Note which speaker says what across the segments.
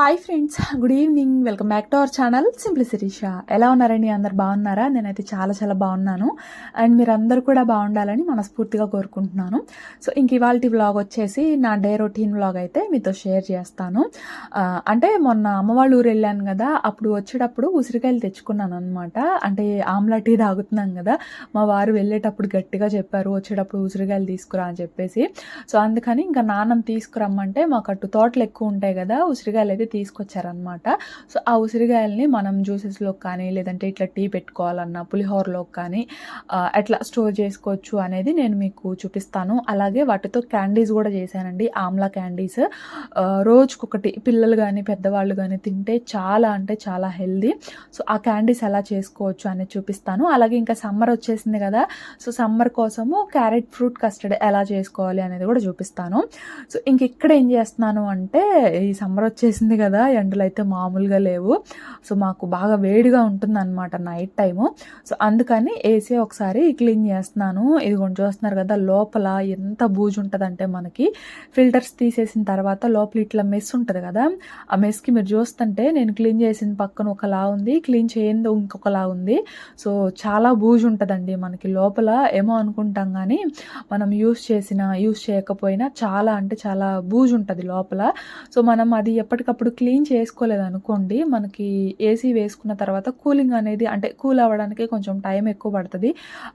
Speaker 1: Hi friends good evening welcome back to our channel Simply Sirisha ఎలా ఉన్నారండి? అందరు బాగున్నారా? నేనైతే చాలా చాలా బాగున్నాను. అండ్ మీరు కూడా బాగుండాలని మనస్ఫూర్తిగా కోరుకుంటున్నాను. సో ఇంక ఇవాళ వ్లాగ్ వచ్చేసి నా డే రొటీన్ వ్లాగ్ అయితే మీతో షేర్ చేస్తాను. అంటే మొన్న అమ్మ వాళ్ళ ఊరు వెళ్ళాను కదా అప్పుడు వచ్చేటప్పుడు ఉసిరికాయలు తెచ్చుకున్నాను అనమాట అంటే ఆమ్లా టీ తాగుతున్నాం కదా మా వారు వెళ్ళేటప్పుడు గట్టిగా చెప్పారు వచ్చేటప్పుడు ఉసిరికాయలు తీసుకురా అని చెప్పేసి. సో అందుకని ఇంకా నాన్నని తీసుకురమ్మంటే మాకు అటు తోటలు ఎక్కువ ఉంటాయి కదా ఉసిరికాయలు అయితే తీసుకొచ్చారనమాట సో ఆ ఉసిరికాయల్ని మనం జ్యూసెస్లో కానీ లేదంటే ఇట్లా టీ పెట్టుకోవాలన్నా పులిహోరలో కానీ ఎట్లా స్టోర్ చేసుకోవచ్చు అనేది నేను మీకు చూపిస్తాను. అలాగే వాటితో క్యాండీస్ కూడా చేశానండి. ఆమ్లా క్యాండీస్. రోజుకొకటి పిల్లలు కానీ పెద్దవాళ్ళు కానీ తింటే చాలా అంటే చాలా హెల్దీ. సో ఆ క్యాండీస్ ఎలా చేసుకోవచ్చు అనేది చూపిస్తాను. అలాగే ఇంకా సమ్మర్ వచ్చేసింది కదా సో సమ్మర్ కోసము క్యారెట్ ఫ్రూట్ కస్టర్డ్ ఎలా చేసుకోవాలి అనేది కూడా చూపిస్తాను. సో ఇంక ఇక్కడ ఏం చేస్తున్నాను అంటే ఈ సమ్మర్ వచ్చేసింది కదా ఎండలు అయితే మామూలుగా లేవు. సో మాకు బాగా వేడిగా ఉంటుంది అనమాట నైట్ టైము. సో అందుకని ఏసీ ఒకసారి క్లీన్ చేస్తున్నాను. ఇది కొంచెం చూస్తున్నారు కదా లోపల ఎంత బూజు ఉంటుందంటే మనకి. ఫిల్టర్స్ తీసేసిన తర్వాత లోపల ఇట్లా మెస్ ఉంటుంది కదా ఆ మెస్కి మీరు చూస్తుంటే నేను క్లీన్ చేసిన పక్కన ఒకలా ఉంది క్లీన్ చేయంది ఇంకొకలా ఉంది. సో చాలా బూజు ఉంటుందండి మనకి. లోపల ఏమో అనుకుంటాం కానీ మనం యూస్ చేసిన యూస్ చేయకపోయినా చాలా అంటే చాలా బూజు ఉంటుంది లోపల. సో మనం అది ఎప్పటికప్పుడు క్లీన్ చేసుకోలేదు అనుకోండి మనకి ఏసీ వేసుకున్న తర్వాత కూలింగ్ అనేది అంటే కూల్ అవ్వడానికి కొంచెం టైం ఎక్కువ పడుతుంది.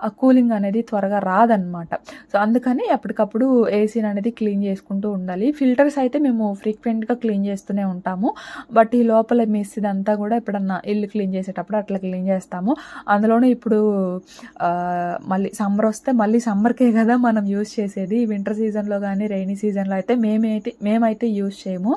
Speaker 1: ఆ కూలింగ్ అనేది త్వరగా రాదనమాట. సో అందుకని ఎప్పటికప్పుడు ఏసీని అనేది క్లీన్ చేసుకుంటూ ఉండాలి. ఫిల్టర్స్ అయితే మేము ఫ్రీక్వెంట్గా క్లీన్ చేస్తూనే ఉంటాము. బట్ ఈ లోపల మిస్ ఇదంతా కూడా ఎప్పుడన్నా ఇల్లు క్లీన్ చేసేటప్పుడు అట్లా క్లీన్ చేస్తాము. అందులోనూ ఇప్పుడు మళ్ళీ సమ్మర్ వస్తే మళ్ళీ సమ్మర్కే కదా మనం యూస్ చేసేది. వింటర్ సీజన్లో కానీ రైనీ సీజన్లో అయితే మేమైతే మేమైతే యూస్ చేయము.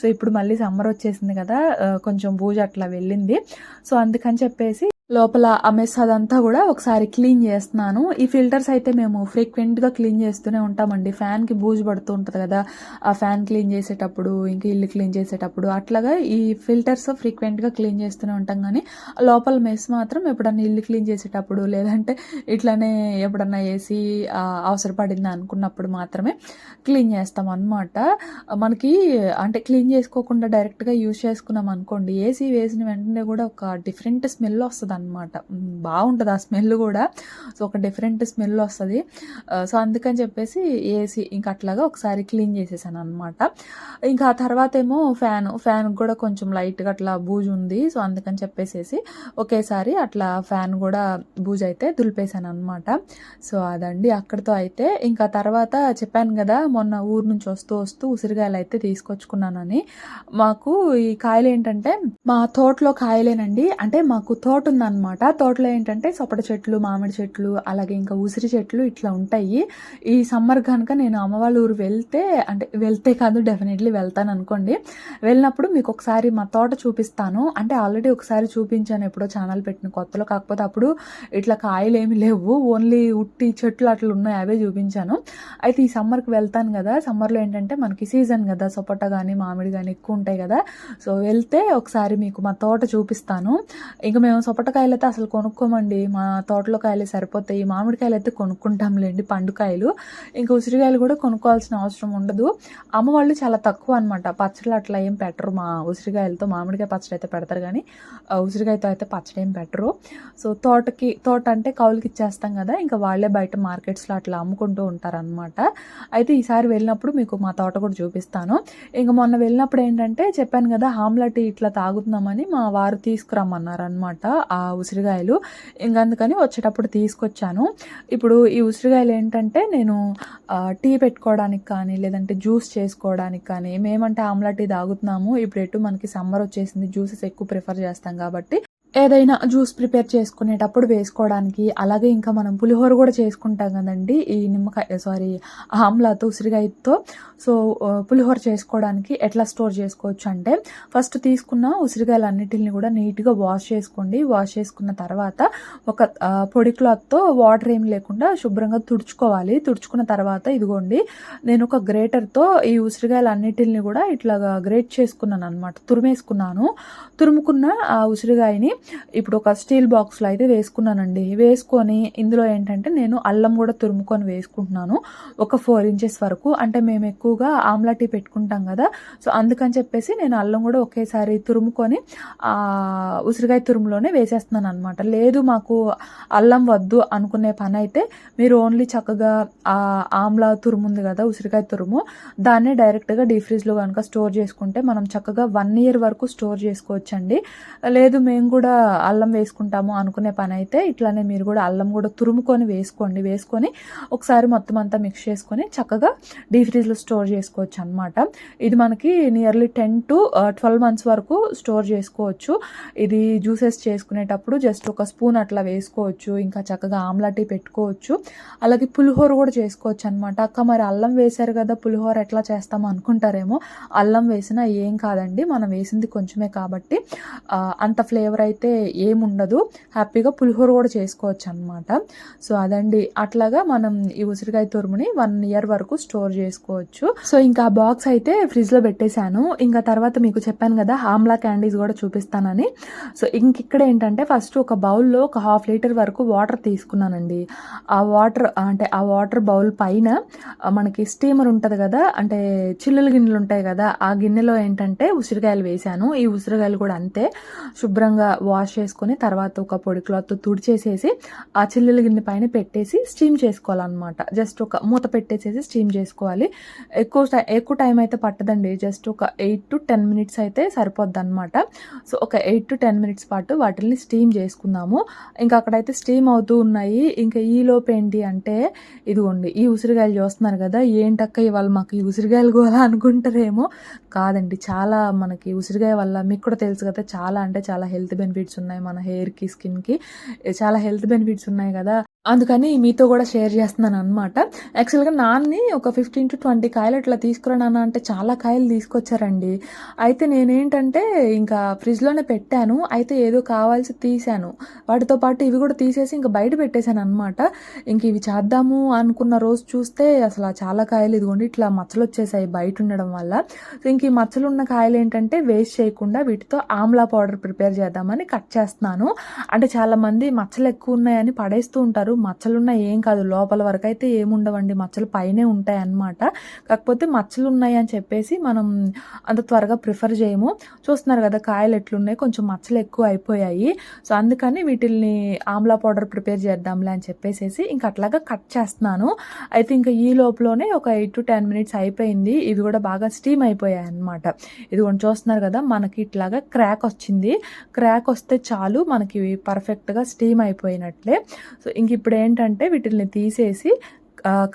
Speaker 1: సో ఇప్పుడు మళ్ళీ సమ్మర్ వచ్చేసింది కదా ఆ, కొంచెం బూజు అట్లా వెళ్ళింది. సో అందుకని చెప్పేసి లోపల ఆ మెస్ అదంతా కూడా ఒకసారి క్లీన్ చేస్తున్నాను. ఈ ఫిల్టర్స్ అయితే మేము ఫ్రీక్వెంట్గా క్లీన్ చేస్తూనే ఉంటామండి. ఫ్యాన్కి బూజు పడుతూ ఉంటుంది కదా ఆ ఫ్యాన్ క్లీన్ చేసేటప్పుడు ఇంకా ఇల్లు క్లీన్ చేసేటప్పుడు అట్లాగా ఈ ఫిల్టర్స్ ఫ్రీక్వెంట్గా క్లీన్ చేస్తూనే ఉంటాం కానీ లోపల మెస్ మాత్రం ఎప్పుడన్నా ఇల్లు క్లీన్ చేసేటప్పుడు లేదంటే ఇట్లానే ఎప్పుడన్నా వేసి అవసరపడింది అనుకున్నప్పుడు మాత్రమే క్లీన్ చేస్తాం అనమాట మనకి అంటే క్లీన్ చేసుకోకుండా డైరెక్ట్గా యూజ్ చేసుకున్నాం అనుకోండి ఏసీ వేసిన వెంటనే కూడా ఒక డిఫరెంట్ స్మెల్ వస్తుంది అనమాట బాగుంటుంది ఆ స్మెల్ కూడా. సో ఒక డిఫరెంట్ స్మెల్ వస్తుంది. సో అందుకని చెప్పేసి ఏసీ ఇంకా అట్లాగా ఒకసారి క్లీన్ చేసేసాను అనమాట ఇంకా ఆ తర్వాత ఏమో ఫ్యాన్ ఫ్యాన్ కూడా కొంచెం లైట్గా అట్లా బూజు ఉంది. సో అందుకని చెప్పేసేసి ఒకేసారి అట్లా ఫ్యాన్ కూడా బూజు అయితే దులిపేశాను అనమాట సో అదండి అక్కడితో అయితే. ఇంకా తర్వాత చెప్పాను కదా మొన్న ఊరు నుంచి వస్తూ వస్తూ ఉసిరికాయలు అయితే తీసుకొచ్చుకున్నానని. మాకు ఈ కాయలు ఏంటంటే మా తోటలో కాయలేనండి. అంటే మాకు తోట ఉంది ఉందన్నమాట తోటలో ఏంటంటే సొప్పట చెట్లు మామిడి చెట్లు అలాగే ఇంకా ఉసిరి చెట్లు ఇట్లా ఉంటాయి. ఈ సమ్మర్ కనుక నేను అమ్మ వాళ్ళ ఊరు వెళ్తే అంటే వెళ్తే కాదు డెఫినెట్లీ వెళ్తాను అనుకోండి. వెళ్ళినప్పుడు మీకు ఒకసారి మా తోట చూపిస్తాను. అంటే ఆల్రెడీ ఒకసారి చూపించాను ఎప్పుడో ఛానల్ పెట్టిన కొత్తలో. కాకపోతే అప్పుడు ఇట్లా కాయలు ఏమి లేవు. ఓన్లీ ఉట్టి చెట్లు అట్లా ఉన్నాయి అవే చూపించాను. అయితే ఈ సమ్మర్కి వెళ్తాను కదా. సమ్మర్లో ఏంటంటే మనకి సీజన్ కదా. సొప్పట కానీ మామిడి కానీ ఎక్కువ ఉంటాయి కదా. సో వెళ్తే ఒకసారి మీకు మా తోట చూపిస్తాను. ఇంకా మేము సపోటకాయలు అయితే అసలు కొనుక్కోమండి. మా తోటలో కాయలు సరిపోతాయి. మామిడికాయలు అయితే కొనుక్కుంటాంలేండి పండుకాయలు. ఇంకా ఉసిరికాయలు కూడా కొనుక్కోవాల్సిన అవసరం ఉండదు. అమ్మ వాళ్ళు చాలా తక్కువ అనమాట పచ్చళ్ళు అట్లా ఏం పెట్టరు మా ఉసిరికాయలతో. మామిడికాయ పచ్చడి అయితే పెడతారు కానీ ఉసిరికాయతో అయితే పచ్చడి ఏం పెట్టరు. సో తోటకి తోట అంటే కౌలుకి ఇచ్చేస్తాం కదా. ఇంకా వాళ్ళే బయట మార్కెట్స్లో అట్లా అమ్ముకుంటూ ఉంటారనమాట అయితే ఈసారి వెళ్ళినప్పుడు మీకు మా తోట కూడా చూపిస్తాను. ఇంకా మొన్న వెళ్ళినప్పుడు ఏంటంటే చెప్పాను కదా ఆమ్లా టీ ఇట్లా తాగుతున్నామని మా వారు తీసుకురమ్మన్నారు అనమాట ఆ ఉసిరికాయలు ఇంక అందుకని వచ్చేటప్పుడు తీసుకొచ్చాను. ఇప్పుడు ఈ ఉసిరికాయలు ఏంటంటే నేను టీ పెట్టుకోవడానికి కానీ లేదంటే జ్యూస్ చేసుకోవడానికి కానీ మేమంటే ఆమ్లా టీ తాగుతున్నాము. ఇప్పుడు ఎటు మనకి సమ్మర్ వచ్చేసింది. జ్యూసెస్ ఎక్కువ ప్రిఫర్ చేస్తాం కాబట్టి ఏదైనా జ్యూస్ ప్రిపేర్ చేసుకునేటప్పుడు వేసుకోవడానికి అలాగే ఇంకా మనం పులిహోర కూడా చేసుకుంటాం కదండి ఈ నిమ్మకాయ సారీ ఆమ్లాతో ఉసిరికాయతో సో పులిహోర చేసుకోవడానికి ఎట్లా స్టోర్ చేసుకోవచ్చు అంటే ఫస్ట్ తీసుకున్న ఉసిరికాయలు అన్నిటిని కూడా నీట్గా వాష్ చేసుకోండి. వాష్ చేసుకున్న తర్వాత ఒక పొడి క్లాత్తో వాటర్ ఏం లేకుండా శుభ్రంగా తుడుచుకోవాలి. తుడుచుకున్న తర్వాత ఇదిగోండి నేను ఒక గ్రేటర్తో ఈ ఉసిరికాయలు అన్నిటిని కూడా ఇట్లాగా గ్రేట్ చేసుకున్నాను అనమాట తురిమేసుకున్నాను. తురుముకున్న ఆ ఉసిరికాయని ఇప్పుడు ఒక స్టీల్ బాక్స్లో అయితే వేసుకున్నానండి. వేసుకొని ఇందులో ఏంటంటే నేను అల్లం కూడా తురుముకొని వేసుకుంటున్నాను. ఒక ఫోర్ ఇంచెస్ వరకు. అంటే మేము ఎక్కువగా ఆమ్లా టీ పెట్టుకుంటాం కదా. సో అందుకని చెప్పేసి నేను అల్లం కూడా ఒకేసారి తురుముకొని ఉసిరికాయ తురుములోనే వేసేస్తున్నాను అనమాట లేదు మాకు అల్లం వద్దు అనుకునే పని అయితే మీరు ఓన్లీ చక్కగా ఆమ్లా తురుము ఉంది కదా ఉసిరికాయ తురుము. దాన్నే డైరెక్ట్గా డీ ఫ్రిడ్జ్లో కనుక స్టోర్ చేసుకుంటే మనం చక్కగా వన్ ఇయర్ వరకు స్టోర్ చేసుకోవచ్చండి. లేదు మేము కూడా అల్లం వేసుకుంటాము అనుకునే పని అయితే ఇట్లానే మీరు కూడా అల్లం కూడా తురుముకొని వేసుకోండి. వేసుకొని ఒకసారి మొత్తం అంతా మిక్స్ చేసుకొని చక్కగా డీ ఫ్రీజ్లో స్టోర్ చేసుకోవచ్చు అనమాట ఇది మనకి nearly ten to twelve months వరకు స్టోర్ చేసుకోవచ్చు. ఇది జ్యూసెస్ చేసుకునేటప్పుడు జస్ట్ ఒక స్పూన్ అట్లా వేసుకోవచ్చు. ఇంకా చక్కగా ఆమ్లా టీ పెట్టుకోవచ్చు. అలాగే పులిహోర కూడా చేసుకోవచ్చు అనమాట అక్క మరి అల్లం వేశారు కదా పులిహోర ఎట్లా చేస్తామో అనుకుంటారేమో. అల్లం వేసినా ఏం కాదండి. మనం వేసింది కొంచెమే కాబట్టి uh, అంత ఫ్లేవర్ అయితే అయితే ఏముండదు. హ్యాపీగా పులిహోర కూడా చేసుకోవచ్చు అనమాట సో అదండి. అట్లాగా మనం ఈ ఉసిరికాయ తురుముని వన్ ఇయర్ వరకు స్టోర్ చేసుకోవచ్చు. సో ఇంకా ఆ బాక్స్ అయితే ఫ్రిడ్జ్లో పెట్టేశాను. ఇంకా తర్వాత మీకు చెప్పాను కదా ఆమ్లా క్యాండీస్ కూడా చూపిస్తానని. సో ఇంక ఇక్కడ ఏంటంటే ఫస్ట్ ఒక బౌల్లో ఒక హాఫ్ లీటర్ వరకు వాటర్ తీసుకున్నానండి. ఆ వాటర్ అంటే ఆ వాటర్ బౌల్ పైన మనకి స్టీమర్ ఉంటుంది కదా అంటే చిల్లుల గిన్నెలు ఉంటాయి కదా ఆ గిన్నెలో ఏంటంటే ఉసిరికాయలు వేశాను. ఈ ఉసిరికాయలు కూడా అంతే. శుభ్రంగా వాష్ చేసుకొని తర్వాత ఒక పొడి క్లాత్ తుడిచేసేసి ఆ చిల్లుల గిన్నె పైన పెట్టేసి స్టీమ్ చేసుకోవాలన్నమాట. జస్ట్ ఒక మూత పెట్టేసేసి స్టీమ్ చేసుకోవాలి. ఎక్కువ ఎక్కువ టైం అయితే పట్టదండి. జస్ట్ ఒక ఎయిట్ టు టెన్ మినిట్స్ అయితే సరిపోద్ది అనమాట సో ఒక ఎయిట్ టు టెన్ మినిట్స్ పాటు వాటిని స్టీమ్ చేసుకుందాము. ఇంకా అక్కడైతే స్టీమ్ అవుతూ ఉన్నాయి. ఇంకా ఈ లోపు ఏంటి అంటే ఇదిగోండి ఈ ఉసిరికాయలు చూస్తున్నారు కదా ఏంటక్క ఇవాళ మాకు ఈ ఉసిరికాయలు గోలా అనుకుంటారేమో? కాదండి చాలా మనకి ఉసిరికాయ వల్ల మీకు కూడా తెలుసు కదా చాలా అంటే చాలా హెల్త్ బెనిఫిట్స్ ఉన్నాయి మన హెయిర్కి స్కిన్కి చాలా హెల్త్ బెనిఫిట్స్ ఉన్నాయి కదా. అందుకని మీతో కూడా షేర్ చేస్తున్నాను అనమాట యాక్చువల్గా నాన్ని ఒక ఫిఫ్టీన్ టు ట్వంటీ కాయలు అట్లా తీసుకురా నాన్న అంటే చాలా కాయలు తీసుకొచ్చారండి. అయితే నేనేంటంటే ఇంకా ఫ్రిడ్జ్లోనే పెట్టాను. అయితే ఏదో కావాల్సి తీశాను. వాటితో పాటు ఇవి కూడా తీసేసి ఇంకా బయట పెట్టేశాను అనమాట ఇంక ఇవి చేద్దాము అనుకున్న రోజు చూస్తే అసలు ఆ చాలా కాయలు ఇదిగోండి ఇట్లా మచ్చలు వచ్చేసాయి బయట ఉండడం వల్ల. ఇంక ఈ మచ్చలు ఉన్న కాయలు ఏంటంటే వేస్ట్ చేయకుండా వీటితో ఆమ్లా పౌడర్ ప్రిపేర్ చేద్దామని కట్ చేస్తున్నాను. అంటే చాలా మంది మచ్చలు ఎక్కువ ఉన్నాయని పడేస్తూ ఉంటారు. మచ్చలు ఉన్నాయి ఏం కాదు లోపల వరకు అయితే ఏముండవండి. మచ్చలు పైనే ఉంటాయి అన్నమాట కాకపోతే మచ్చలు ఉన్నాయి అని చెప్పేసి మనం అంత త్వరగా ప్రిఫర్ చేయము. చూస్తున్నారు కదా కాయలు ఎట్లున్నాయి కొంచెం మచ్చలు ఎక్కువ అయిపోయాయి. సో అందుకని వీటిల్ని ఆమ్లా పౌడర్ ప్రిపేర్ చేద్దాంలే అని చెప్పేసి ఇంకా అట్లాగా కట్ చేస్తున్నాను. అయితే ఇంకా ఈ లోపలనే ఒక ఎయిట్ టు టెన్ మినిట్స్ అయిపోయింది. ఇవి కూడా బాగా స్టీమ్ అయిపోయాయి అన్నమాట ఇది కొంచెం చూస్తున్నారు కదా మనకి ఇట్లాగా క్రాక్ వచ్చింది. క్రాక్ వస్తే చాలు మనకి పర్ఫెక్ట్గా స్టీమ్ అయిపోయినట్లే. సో ఇంక ఇప్పుడు ఏంటంటే వీటిని తీసేసి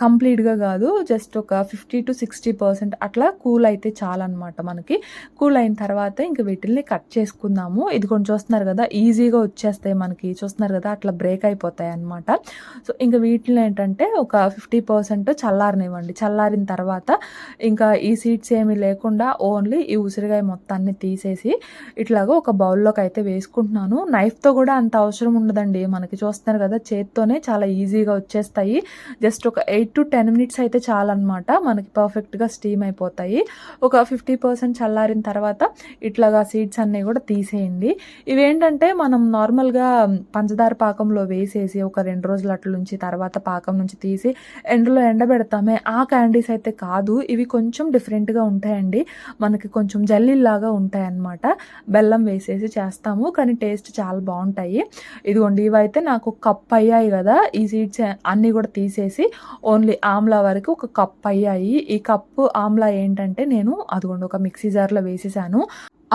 Speaker 1: కంప్లీట్గా కాదు జస్ట్ ఒక ఫిఫ్టీ టు సిక్స్టీ పర్సెంట్ అట్లా కూల్ అయితే చాలన్నమాట మనకి. కూల్ అయిన తర్వాత ఇంక వీటిల్ని కట్ చేసుకుందాము. ఇది కొంచెం చూస్తున్నారు కదా ఈజీగా వచ్చేస్తాయి మనకి. చూస్తున్నారు కదా అట్లా బ్రేక్ అయిపోతాయి అన్నమాట. సో ఇంకా వీటిని ఏంటంటే ఒక ఫిఫ్టీ పర్సెంట్ చల్లారనివ్వండి. చల్లారిన తర్వాత ఇంకా ఈ సీడ్స్ ఏమీ లేకుండా ఓన్లీ ఈ ఉసిరికాయ మొత్తాన్ని తీసేసి ఇట్లాగా ఒక బౌల్లోకి అయితే వేసుకుంటున్నాను. నైఫ్తో కూడా అంత అవసరం ఉండదండి. మనకి చూస్తున్నారు కదా చేత్తోనే చాలా ఈజీగా వచ్చేస్తాయి. జస్ట్ ఒక ఎయిట్ టు టెన్ మినిట్స్ అయితే చాలన్నమాట. మనకి పర్ఫెక్ట్గా స్టీమ్ అయిపోతాయి. ఒక ఫిఫ్టీ పర్సెంట్ చల్లారిన తర్వాత ఇట్లాగా సీడ్స్ అన్నీ కూడా తీసేయండి. ఇవేంటంటే మనం నార్మల్గా పంచదార పాకంలో వేసేసి ఒక రెండు రోజులు అట్ల నుంచి తర్వాత పాకం నుంచి తీసి ఎండలో ఎండబెడతామే. ఆ క్యాండీస్ అయితే కాదు. ఇవి కొంచెం డిఫరెంట్గా ఉంటాయండి. మనకి కొంచెం జల్లీలాగా ఉంటాయి అన్నమాట బెల్లం వేసేసి చేస్తాము. కానీ టేస్ట్ చాలా బాగుంటాయి. ఇదిగోండి ఇవైతే నాకు కప్ అయ్యాయి కదా. ఈ సీడ్స్ అన్నీ కూడా తీసేసి ఓన్లీ ఆమ్లా వరకు ఒక కప్ అయ్యాయి. ఈ కప్పు ఆమ్లా ఏంటంటే నేను అదిగోండి ఒక మిక్సీ జార్లో వేసేసాను.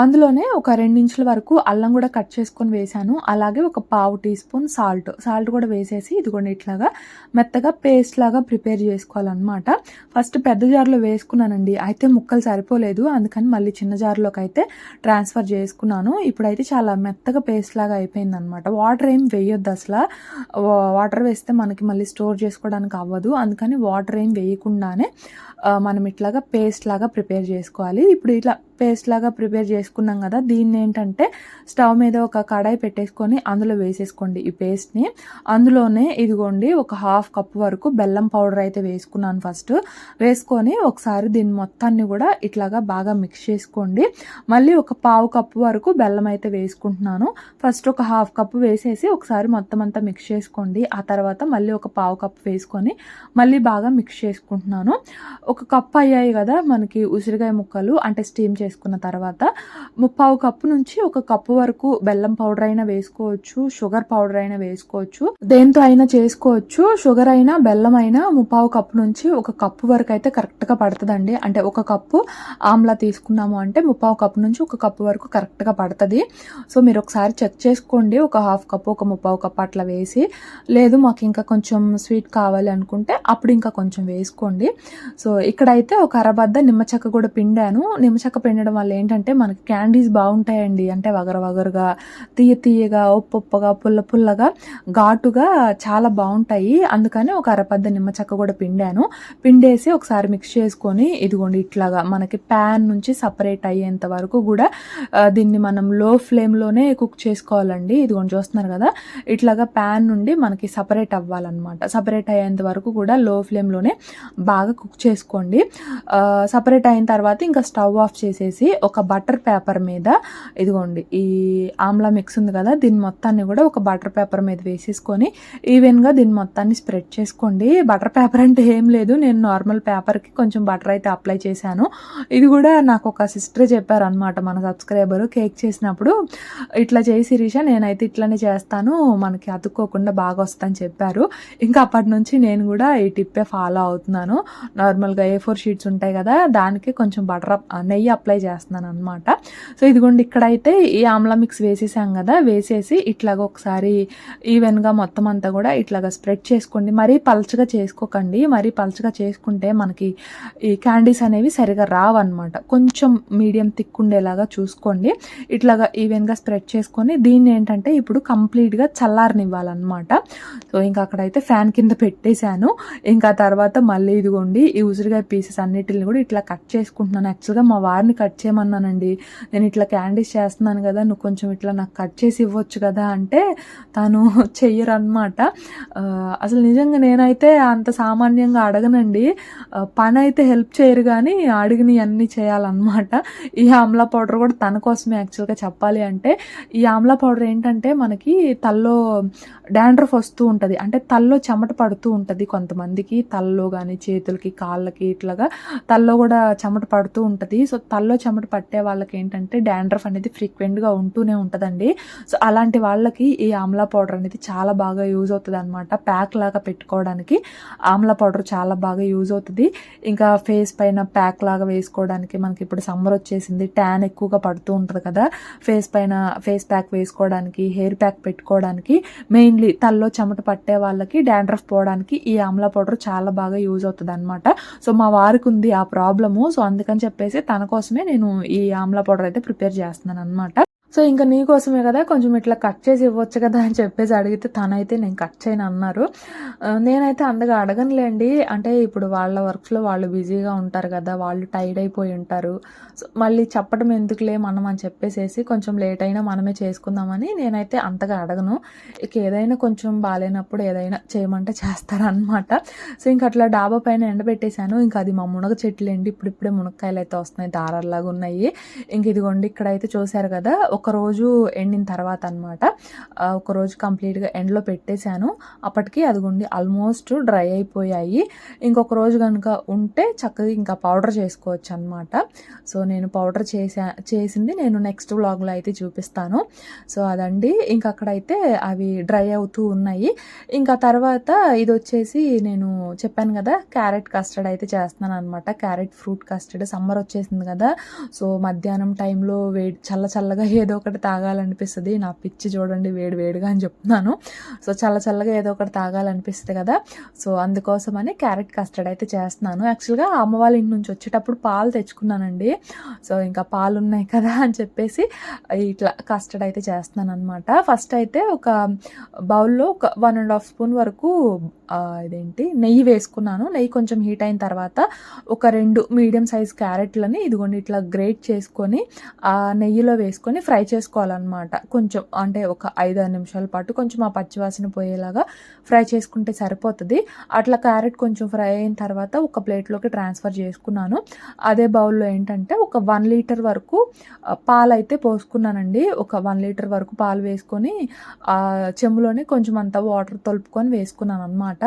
Speaker 1: అందులోనే ఒక రెండించుల వరకు అల్లం కూడా కట్ చేసుకొని వేసాను అలాగే ఒక పావు టీ స్పూన్ సాల్ట్. సాల్ట్ కూడా వేసేసి ఇదిగోండి ఇట్లాగా మెత్తగా పేస్ట్ లాగా ప్రిపేర్ చేసుకోవాలన్నమాట. ఫస్ట్ పెద్ద జార్లో వేసుకున్నానండి. అయితే ముక్కలు సరిపోలేదు. అందుకని మళ్ళీ చిన్న జార్లోకి అయితే ట్రాన్స్ఫర్ చేసుకున్నాను. ఇప్పుడైతే చాలా మెత్తగా పేస్ట్ లాగా అయిపోయింది అనమాట వాటర్ ఏం వేయొద్దు అసలు. వాటర్ వేస్తే మనకి మళ్ళీ స్టోర్ చేసుకోవడానికి అవ్వదు. అందుకని వాటర్ ఏం వేయకుండానే మనం ఇట్లాగా పేస్ట్ లాగా ప్రిపేర్ చేసుకోవాలి. ఇప్పుడు ఇట్లా పేస్ట్ లాగా ప్రిపేర్ చేసుకున్నాం కదా దీన్ని ఏంటంటే స్టవ్ మీద ఒక కడాయి పెట్టేసుకొని అందులో వేసేసుకోండి ఈ పేస్ట్ని. అందులోనే ఇదిగోండి ఒక హాఫ్ కప్ వరకు బెల్లం పౌడర్ అయితే వేసుకున్నాను ఫస్ట్. వేసుకొని ఒకసారి దీన్ని మొత్తాన్ని కూడా ఇట్లాగా బాగా మిక్స్ చేసుకోండి. మళ్ళీ ఒక పావు కప్పు వరకు బెల్లం అయితే వేసుకుంటున్నాను. ఫస్ట్ ఒక హాఫ్ కప్ వేసేసి ఒకసారి మొత్తం అంతా మిక్స్ చేసుకోండి. ఆ తర్వాత మళ్ళీ ఒక పావు కప్ వేసుకొని మళ్ళీ బాగా మిక్స్ చేసుకుంటున్నాను. ఒక కప్ అయ్యాయి కదా మనకి ఉసిరికాయ ముక్కలు అంటే స్టీమ్ వేసుకున్న తర్వాత ముప్పావు కప్పు నుంచి ఒక కప్పు వరకు బెల్లం పౌడర్ అయినా వేసుకోవచ్చు షుగర్ పౌడర్ అయినా వేసుకోవచ్చు. దేంతో అయినా చేసుకోవచ్చు. షుగర్ అయినా బెల్లం అయినా ముప్పావు కప్పు నుంచి ఒక కప్పు వరకు అయితే కరెక్ట్గా పడుతుందండి. అంటే ఒక కప్పు ఆమ్లా తీసుకున్నాము అంటే ముప్పావు కప్పు నుంచి ఒక కప్పు వరకు కరెక్ట్గా పడుతుంది. సో మీరు ఒకసారి చెక్ చేసుకోండి. ఒక హాఫ్ కప్పు ఒక ముప్పావు కప్పు అట్లా వేసి. లేదు మాకు ఇంకా కొంచెం స్వీట్ కావాలి అనుకుంటే అప్పుడు ఇంకా కొంచెం వేసుకోండి. సో ఇక్కడైతే ఒక అరబద్ద నిమ్మచెక్క కూడా పిండాను. నిమ్మచెక్క తినడం వల్ల ఏంటంటే మనకి క్యాండీస్ బాగుంటాయండి. అంటే వగర వగరుగా తీయ తీయగా ఉప్పుగా పుల్ల పుల్లగా ఘాటుగా చాలా బాగుంటాయి. అందుకని ఒక అరపద్ద నిమ్మ చెక్క కూడా పిండాను. పిండేసి ఒకసారి మిక్స్ చేసుకొని ఇదిగోండి ఇట్లాగా మనకి ప్యాన్ నుంచి సపరేట్ అయ్యేంత వరకు కూడా దీన్ని మనం లో ఫ్లేమ్లోనే కుక్ చేసుకోవాలండి. ఇదిగోండి చూస్తున్నారు కదా? ఇట్లాగా ప్యాన్ నుండి మనకి సపరేట్ అవ్వాలన్నమాట. సపరేట్ అయ్యేంత వరకు కూడా లో ఫ్లేమ్లోనే బాగా కుక్ చేసుకోండి. సపరేట్ అయిన తర్వాత ఇంకా స్టవ్ ఆఫ్ చేసి చేసేసి ఒక బటర్ పేపర్ మీద ఇదిగోండి ఈ ఆమ్లా మిక్స్ ఉంది కదా దీని మొత్తాన్ని కూడా ఒక బటర్ పేపర్ మీద వేసేసుకొని ఈవెన్గా దీని మొత్తాన్ని స్ప్రెడ్ చేసుకోండి. బటర్ పేపర్ అంటే ఏం లేదు నేను నార్మల్ పేపర్కి కొంచెం బటర్ అయితే అప్లై చేశాను. ఇది కూడా నాకు ఒక సిస్టర్ చెప్పారనమాట మన సబ్స్క్రైబర్ కేక్ చేసినప్పుడు. ఇట్లా చేసి శిరీష నేనైతే ఇట్లనే చేస్తాను మనకి అతుక్కోకుండా బాగా వస్తుందని చెప్పారు. ఇంకా అప్పటి నుంచి నేను కూడా ఈ టిప్పే ఫాలో అవుతున్నాను. నార్మల్గా ఏ ఫోర్ షీట్స్ ఉంటాయి కదా దానికి కొంచెం బటర్ నెయ్యి అప్లై చేస్తున్నాను అనమాట సో ఇదిగోండి ఇక్కడైతే ఈ ఆమ్లా మిక్స్ వేసేసాం కదా వేసేసి ఇట్లాగ ఒకసారి ఈవెన్గా మొత్తం అంతా కూడా ఇట్లాగ స్ప్రెడ్ చేసుకోండి. మరీ పలచగా చేసుకోకండి. మరీ పలచగా చేసుకుంటే మనకి ఈ క్యాండీస్ అనేవి సరిగా రావన్నమాట. కొంచెం మీడియం థిక్ ఉండేలాగా చూసుకోండి. ఇట్లాగా ఈవెన్గా స్ప్రెడ్ చేసుకొని దీన్ని ఏంటంటే ఇప్పుడు కంప్లీట్గా చల్లారనివ్వాలన్నమాట. సో ఇంకా అక్కడైతే ఫ్యాన్ కింద పెట్టేశాను. ఇంకా తర్వాత మళ్ళీ ఇదిగోండి ఈ ఉసిరికాయ పీసెస్ అన్నిటిని కూడా ఇట్లా కట్ చేసుకుంటున్నాను. యాక్చువల్గా మా వారిని కట్ చేయమన్నానండి. నేను ఇట్లా క్యాండీస్ చేస్తున్నాను కదా నువ్వు కొంచెం ఇట్లా నాకు కట్ చేసి ఇవ్వచ్చు కదా అంటే తను చెయ్యరన్నమాట. అసలు నిజంగా నేనైతే అంత సామాన్యంగా అడగనండి. పని అయితే హెల్ప్ చేయరు కానీ అడిగినవి అన్నీ చేయాలన్నమాట. ఈ ఆమ్లా పౌడర్ కూడా తన కోసమే యాక్చువల్గా చెప్పాలి అంటే ఈ ఆమ్లా పౌడర్ ఏంటంటే మనకి తల్లో డాండ్రఫ్ వస్తూ ఉంటుంది. అంటే తల్లో చెమట పడుతూ ఉంటుంది కొంతమందికి తల్లో కానీ చేతులకి కాళ్ళకి ఇట్లాగా తల్లో కూడా చెమట పడుతూ ఉంటుంది. సో తల్లో చెమట పట్టే వాళ్ళకి ఏంటంటే డాండ్రఫ్ అనేది ఫ్రీక్వెంట్గా ఉంటూనే ఉంటుందండి. సో అలాంటి వాళ్ళకి ఈ ఆమ్లా పౌడర్ అనేది చాలా బాగా యూజ్ అవుతుంది అనమాట ప్యాక్ లాగా పెట్టుకోవడానికి ఆమ్లా పౌడర్ చాలా బాగా యూజ్ అవుతుంది. ఇంకా ఫేస్ పైన ప్యాక్ లాగా వేసుకోవడానికి మనకి ఇప్పుడు సమ్మర్ వచ్చేసింది ట్యాన్ ఎక్కువగా పడుతూ ఉంటుంది కదా. ఫేస్ పైన ఫేస్ ప్యాక్ వేసుకోవడానికి హెయిర్ ప్యాక్ పెట్టుకోవడానికి మెయిన్లీ తల్లో చెమట పట్టే వాళ్ళకి డాండ్రఫ్ పోవడానికి ఈ ఆమ్లా పౌడర్ చాలా బాగా యూజ్ అవుతుంది అనమాట సో మా వారికి ఉంది ఆ ప్రాబ్లము. సో అందుకని చెప్పేసి తన కోసమే నేను ఈ ఆమ్లా పౌడర్ అయితే ప్రిపేర్ చేస్తున్నాను అనమాట సో ఇంకా నీ కోసమే కదా కొంచెం ఇట్లా కట్ చేసి ఇవ్వచ్చు కదా అని చెప్పేసి అడిగితే తనైతే నేను కట్ చేయను అన్నారు. నేనైతే అంతగా అడగనులేండి. అంటే ఇప్పుడు వాళ్ళ వర్క్స్లో వాళ్ళు బిజీగా ఉంటారు కదా వాళ్ళు టైర్డ్ అయిపోయి ఉంటారు. సో మళ్ళీ చెప్పడం ఎందుకులే మనం అని చెప్పేసేసి కొంచెం లేట్ అయినా మనమే చేసుకుందామని నేనైతే అంతగా అడగను. ఇక ఏదైనా కొంచెం బాగాలేనప్పుడు ఏదైనా చేయమంటే చేస్తారనమాట సో ఇంక అట్లా డాబా పైన ఎండబెట్టేశాను. ఇంకా అది మా మునగ చెట్లు ఎండి ఇప్పుడిప్పుడే మునక్కాయలు అయితే వస్తున్నాయి దారాల్లాగా ఉన్నాయి. ఇంక ఇదిగోండి ఇక్కడైతే చూశారు కదా ఒక ఒకరోజు ఎండిన తర్వాత అనమాట ఒకరోజు కంప్లీట్గా ఎండలో పెట్టేశాను. అప్పటికి అదిగోండి ఆల్మోస్ట్ డ్రై అయిపోయాయి. ఇంకొక రోజు కనుక ఉంటే చక్కగా ఇంకా పౌడర్ చేసుకోవచ్చు అనమాట సో నేను పౌడర్ చేసా చేసింది నేను నెక్స్ట్ వ్లాగ్లో అయితే చూపిస్తాను. సో అదండి. ఇంకా అక్కడైతే అవి డ్రై అవుతూ ఉన్నాయి. ఇంకా తర్వాత ఇది వచ్చేసి నేను చెప్పాను కదా క్యారెట్ కస్టర్డ్ అయితే చేస్తున్నాను అనమాట క్యారెట్ ఫ్రూట్ కస్టర్డ్ సమ్మర్ వచ్చేసింది కదా. సో మధ్యాహ్నం టైంలో వేడి చల్ల చల్లగా ఏదో ఏదో ఒకటి తాగాలనిపిస్తుంది. నా పిచ్చి చూడండి వేడి వేడిగా అని చెప్తున్నాను. సో చల్ల చల్లగా ఏదో ఒకటి తాగాలనిపిస్తుంది కదా. సో అందుకోసమని క్యారెట్ కస్టర్డ్ అయితే చేస్తున్నాను. యాక్చువల్గా అమ్మ వాళ్ళ ఇంటి నుంచి వచ్చేటప్పుడు పాలు తెచ్చుకున్నానండి. సో ఇంకా పాలు ఉన్నాయి కదా అని చెప్పేసి ఇట్లా కస్టర్డ్ అయితే చేస్తున్నాను అనమాట ఫస్ట్ అయితే ఒక బౌల్లో ఒక వన్ అండ్ హాఫ్ స్పూన్ వరకు ఇదేంటి నెయ్యి వేసుకున్నాను. నెయ్యి కొంచెం హీట్ అయిన తర్వాత ఒక రెండు మీడియం సైజ్ క్యారెట్లని ఇదిగోండి ఇట్లా గ్రేట్ చేసుకొని ఆ నెయ్యిలో వేసుకొని ఫ్రై చేసుకోవాలన్నమాట. కొంచెం అంటే ఒక ఐదు ఆరు నిమిషాల పాటు కొంచెం ఆ పచ్చివాసన పోయేలాగా ఫ్రై చేసుకుంటే సరిపోతుంది. అట్లా క్యారెట్ కొంచెం ఫ్రై అయిన తర్వాత ఒక ప్లేట్లోకి ట్రాన్స్ఫర్ చేసుకున్నాను. అదే బౌల్లో ఏంటంటే ఒక వన్ లీటర్ వరకు పాలు అయితే పోసుకున్నానండి. ఒక వన్ లీటర్ వరకు పాలు వేసుకొని ఆ చెంబులోనే కొంచెం అంత వాటర్ తొలుపుకొని వేసుకున్నాను అనమాట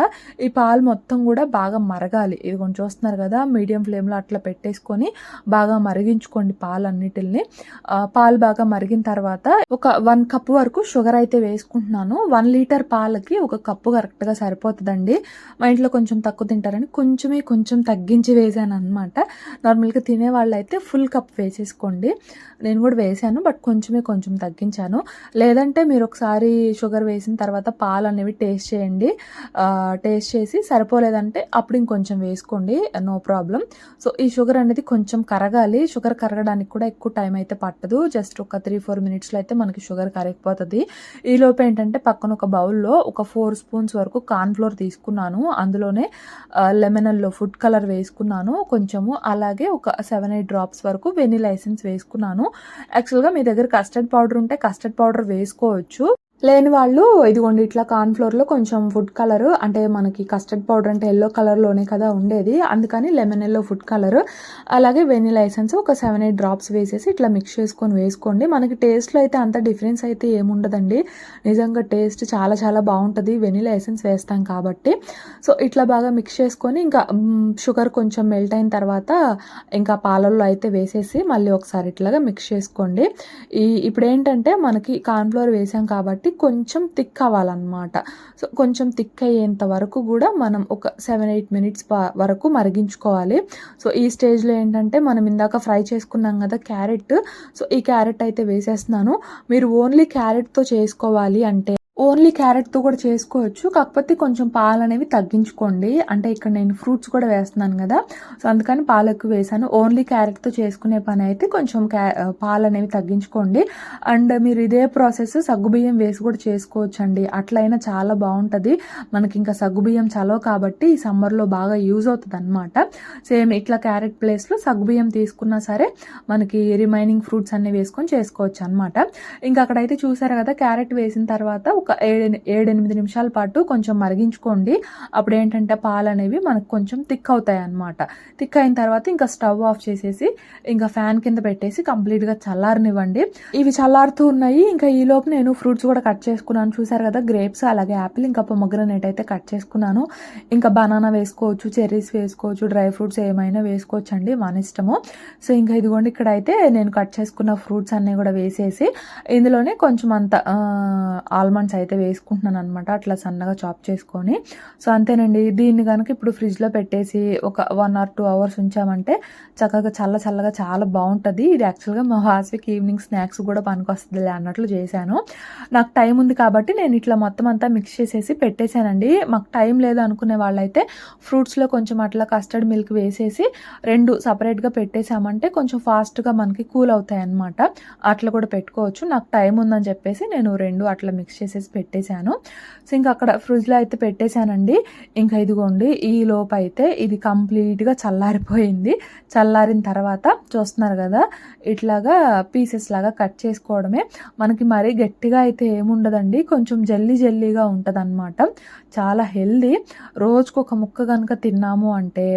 Speaker 1: ఈ పాలు మొత్తం కూడా బాగా మరగాలి. ఇది కొంచెం చూస్తున్నారు కదా మీడియం ఫ్లేమ్లో అట్లా పెట్టేసుకొని బాగా మరిగించుకోండి పాలన్నిటిని పాలు బాగా మరిగిన తర్వాత ఒక వన్ కప్ వరకు షుగర్ అయితే వేసుకుంటున్నాను. వన్ లీటర్ పాలకి ఒక కప్పు కరెక్ట్గా సరిపోతుందండి. మా ఇంట్లో కొంచెం తక్కువ తింటారని కొంచెమే కొంచెం తగ్గించి వేసాను అనమాట నార్మల్గా తినే వాళ్ళు అయితే ఫుల్ కప్ వేసేసుకోండి. నేను కూడా వేసాను బట్ కొంచెమే కొంచెం తగ్గించాను. లేదంటే మీరు ఒకసారి షుగర్ వేసిన తర్వాత పాలు అనేవి టేస్ట్ చేయండి. టేస్ట్ చేసి సరిపోలేదంటే అప్పుడు ఇంకొంచెం వేసుకోండి నో ప్రాబ్లం. సో ఈ షుగర్ అనేది కొంచెం కరగాలి. షుగర్ కరగడానికి కూడా ఎక్కువ టైం అయితే పట్టదు. జస్ట్ ఒక త్రీ ఫోర్ మినిట్స్లో అయితే మనకి షుగర్ కరగిపోతుంది ఈ లోపు ఏంటంటే పక్కన ఒక బౌల్లో ఒక ఫోర్ స్పూన్స్ వరకు కార్న్ఫ్లోర్ తీసుకున్నాను. అందులోనే లెమనల్లో ఫుడ్ కలర్ వేసుకున్నాను. కొంచెము అలాగే ఒక సెవెన్ ఎయిట్ డ్రాప్స్ వరకు వెనిలా ఎసెన్స్ వేసుకున్నాను. యాక్చువల్గా మీ దగ్గర కస్టర్డ్ పౌడర్ ఉంటే కస్టర్డ్ పౌడర్ వేసుకోవచ్చు. లేని వాళ్ళు ఇదిగోండి ఇట్లా కార్న్ఫ్లోర్లో కొంచెం ఫుడ్ కలర్ అంటే మనకి కస్టర్డ్ పౌడర్ అంటే ఎల్లో కలర్లోనే కదా ఉండేది. అందుకని లెమన్ ఎల్లో ఫుడ్ కలర్. అలాగే వెనిలా ఎసెన్స్ ఒక సెవెన్ ఎయిట్ డ్రాప్స్ వేసేసి ఇట్లా మిక్స్ చేసుకొని వేసుకోండి. మనకి టేస్ట్లో అయితే అంత డిఫరెన్స్ అయితే ఏముండదండి. నిజంగా టేస్ట్ చాలా చాలా బాగుంటుంది. వెనిలా ఎసెన్స్ వేస్తాం కాబట్టి. సో ఇట్లా బాగా మిక్స్ చేసుకొని ఇంకా షుగర్ కొంచెం మెల్ట్ అయిన తర్వాత ఇంకా పాలల్లో అయితే వేసేసి మళ్ళీ ఒకసారి ఇట్లాగా మిక్స్ చేసుకోండి. ఈ ఇప్పుడు ఏంటంటే మనకి కార్న్ఫ్లోర్ వేసాం కాబట్టి కొంచెం థిక్ అవ్వాలన్నమాట. సో కొంచెం థిక్ అయ్యేంత వరకు కూడా మనం ఒక సెవెన్ ఎయిట్ మినిట్స్ వరకు మరిగించుకోవాలి. సో ఈ స్టేజ్లో ఏంటంటే మనం ఇందాక ఫ్రై చేసుకున్నాం కదా క్యారెట్. సో ఈ క్యారెట్ అయితే వేసేస్తున్నాను. మీరు ఓన్లీ క్యారెట్తో చేసుకోవాలి అంటే ఓన్లీ క్యారెట్తో కూడా చేసుకోవచ్చు. కాకపోతే కొంచెం పాలు అనేవి తగ్గించుకోండి. అంటే ఇక్కడ నేను ఫ్రూట్స్ కూడా వేస్తున్నాను కదా. సో అందుకని పాలు ఎక్కువ వేసాను. ఓన్లీ క్యారెట్తో చేసుకునే పని అయితే కొంచెం క్యా పాలు అనేవి తగ్గించుకోండి. అండ్ మీరు ఇదే ప్రాసెస్ సగ్గుబియ్యం వేసి కూడా చేసుకోవచ్చు అండి అట్లయినా చాలా బాగుంటుంది. మనకి ఇంకా సగ్గుబియ్యం చలవ కాబట్టి ఈ సమ్మర్లో బాగా యూజ్ అవుతుంది అనమాట సేమ్ ఇట్లా క్యారెట్ ప్లేస్లో సగ్గుబియ్యం తీసుకున్నా సరే మనకి రిమైనింగ్ ఫ్రూట్స్ అన్ని వేసుకొని చేసుకోవచ్చు అనమాట ఇంకా అక్కడైతే చూసారు కదా క్యారెట్ వేసిన తర్వాత ఒక ఏడు ఏడెనిమిది నిమిషాల పాటు కొంచెం మరిగించుకోండి. అప్పుడు ఏంటంటే పాలు అనేవి మనకు కొంచెం థిక్ అవుతాయి అనమాట థిక్ అయిన తర్వాత ఇంకా స్టవ్ ఆఫ్ చేసేసి ఇంకా ఫ్యాన్ కింద పెట్టేసి కంప్లీట్గా చల్లారనివ్వండి. ఇవి చల్లారుతూ ఉన్నాయి. ఇంకా ఈ లోపు నేను ఫ్రూట్స్ కూడా కట్ చేసుకున్నాను. చూసారు కదా గ్రేప్స్ అలాగే యాపిల్ ఇంకా పొమగ్రనేట్ అయితే కట్ చేసుకున్నాను. ఇంకా బనానా వేసుకోవచ్చు చెర్రీస్ వేసుకోవచ్చు డ్రై ఫ్రూట్స్ ఏమైనా వేసుకోవచ్చు అండి మన ఇష్టము. సో ఇంకా ఇదిగోండి ఇక్కడ అయితే నేను కట్ చేసుకున్న ఫ్రూట్స్ అన్నీ కూడా వేసేసి ఇందులోనే కొంచెం అంత ఆల్మండ్స్ అయితే వేసుకుంటున్నాను అనమాట అట్లా సన్నగా చాప్ చేసుకొని. సో అంతేనండి. దీన్ని కనుక ఇప్పుడు ఫ్రిడ్జ్లో పెట్టేసి ఒక వన్ ఆర్ టూ అవర్స్ ఉంచామంటే చక్కగా చల్ల చల్లగా చాలా బాగుంటుంది ఇది యాక్చువల్గా మా హాస్విక్ ఈవినింగ్ స్నాక్స్ కూడా పనికొస్తుంది అన్నట్లు చేశాను. నాకు టైం ఉంది కాబట్టి నేను ఇట్లా మొత్తం అంతా మిక్స్ చేసేసి పెట్టేశానండి. మాకు టైం లేదు అనుకునే వాళ్ళైతే ఫ్రూట్స్లో కొంచెం అట్లా కస్టర్డ్ మిల్క్ వేసేసి రెండు సపరేట్గా పెట్టేశామంటే కొంచెం ఫాస్ట్గా మనకి కూల్ అవుతాయి అన్నమాట అట్లా కూడా పెట్టుకోవచ్చు. నాకు టైం ఉందని చెప్పేసి నేను రెండు అట్లా మిక్స్ చేసేసి పెట్టేశాను. సో ఇంకా అక్కడ ఫ్రిడ్జ్లో అయితే పెట్టేశానండి. ఇంకా ఇదిగోండి ఈ లోపు అయితే ఇది కంప్లీట్గా చల్లారిపోయింది. చల్లారిన తర్వాత చూస్తున్నారు కదా ఇట్లాగా పీసెస్ లాగా కట్ చేసుకోవడమే. మనకి మరీ గట్టిగా అయితే ఏముండదండి కొంచెం జల్లీ జల్లీగా ఉంటుంది చాలా హెల్దీ. రోజుకు ఒక ముక్క కనుక తిన్నాము అంటే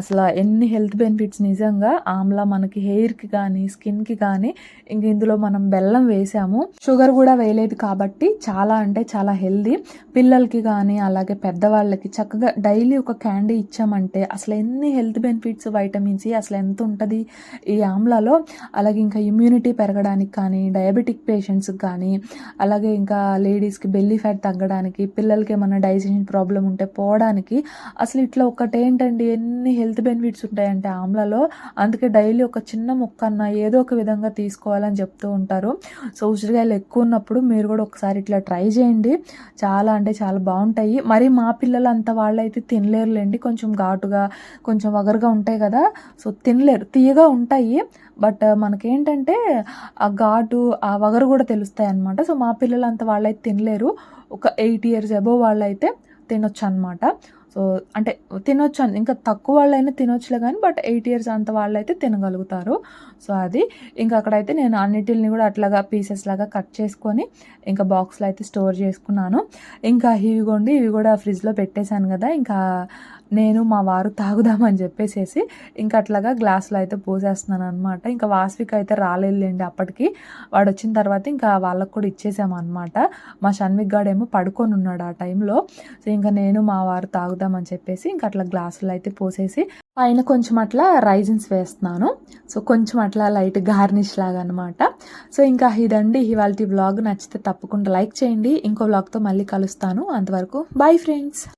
Speaker 1: అసలు ఎన్ని హెల్త్ బెనిఫిట్స్ నిజంగా ఆమ్లా మనకి హెయిర్కి కానీ స్కిన్కి కానీ ఇంక ఇందులో మనం బెల్లం వేసాము. షుగర్ కూడా వేయలేదు కాబట్టి చాలా అంటే చాలా హెల్దీ పిల్లలకి కానీ అలాగే పెద్దవాళ్ళకి చక్కగా డైలీ ఒక క్యాండీ ఇచ్చామంటే అసలు ఎన్ని హెల్త్ బెనిఫిట్స్ వైటమిన్స్ అసలు ఎంత ఉంటుంది ఈ ఆమ్లాలో? అలాగే ఇంకా ఇమ్యూనిటీ పెరగడానికి కానీ డయాబెటిక్ పేషెంట్స్కి కానీ అలాగే ఇంకా లేడీస్కి బెల్లీ ఫ్యాట్ తగ్గడానికి పిల్లలకి ఏమైనా డైజెషన్ ప్రాబ్లం ఉంటే పోవడానికి అసలు ఇట్లా ఒకటేంటండి ఎన్ని హెల్త్ హెల్త్ బెనిఫిట్స్ ఉంటాయంటే ఆమ్లలో. అందుకే డైలీ ఒక చిన్న ముక్క అన్న ఏదో ఒక విధంగా తీసుకోవాలని చెప్తూ ఉంటారు. సో ఉసిరికాయలు ఎక్కువ ఉన్నప్పుడు మీరు కూడా ఒకసారి ఇట్లా ట్రై చేయండి. చాలా అంటే చాలా బాగుంటాయి. మరి మా పిల్లలు అంత వాళ్ళైతే తినలేరులేండి. కొంచెం ఘాటుగా కొంచెం వగరుగా ఉంటాయి కదా. సో తినలేరు. తీయగా ఉంటాయి. బట్ మనకేంటంటే ఆ ఘాటు ఆ వగరు కూడా తెలుస్తాయి అనమాట సో మా పిల్లలు అంత వాళ్ళైతే తినలేరు. ఒక ఎయిట్ ఇయర్స్ అబోవ్ వాళ్ళైతే తినొచ్చు అనమాట సో అంటే తినొచ్చు ఇంకా తక్కువ వాళ్ళైనా తినొచ్చులే కానీ బట్ ఎయిట్ ఇయర్స్ అంత వాళ్ళైతే తినగలుగుతారు. సో అది ఇంకా అక్కడైతే నేను అన్నిటిని కూడా అట్లాగా పీసెస్ లాగా కట్ చేసుకొని ఇంకా బాక్స్లో అయితే స్టోర్ చేసుకున్నాను. ఇంకా ఇవిగోండి ఇవి కూడా ఫ్రిడ్జ్లో పెట్టేశాను కదా ఇంకా నేను మా వారు తాగుదామని చెప్పేసేసి ఇంకా అట్లాగా గ్లాసులో అయితే పోసేస్తున్నాను అనమాట ఇంకా వాస్విక్ అయితే రాలేదులేండి అప్పటికి. వాడు వచ్చిన తర్వాత ఇంకా వాళ్ళకు కూడా ఇచ్చేసాము అనమాట మా షణ్విక్ గాడేమో పడుకొని ఉన్నాడు ఆ టైంలో సో ఇంకా నేను మా వారు తాగుదామని చెప్పేసి ఇంకా అట్లా గ్లాసులో అయితే పోసేసి పైన కొంచెం అట్లా రైజిన్స్ వేస్తున్నాను. సో కొంచెం అట్లా లైట్ గార్నిష్ లాగా అనమాట సో ఇంకా ఇదండి ఇవాళ బ్లాగ్ నచ్చితే తప్పకుండా లైక్ చేయండి. ఇంకో బ్లాగ్తో మళ్ళీ కలుస్తాను. అంతవరకు బాయ్ ఫ్రెండ్స్.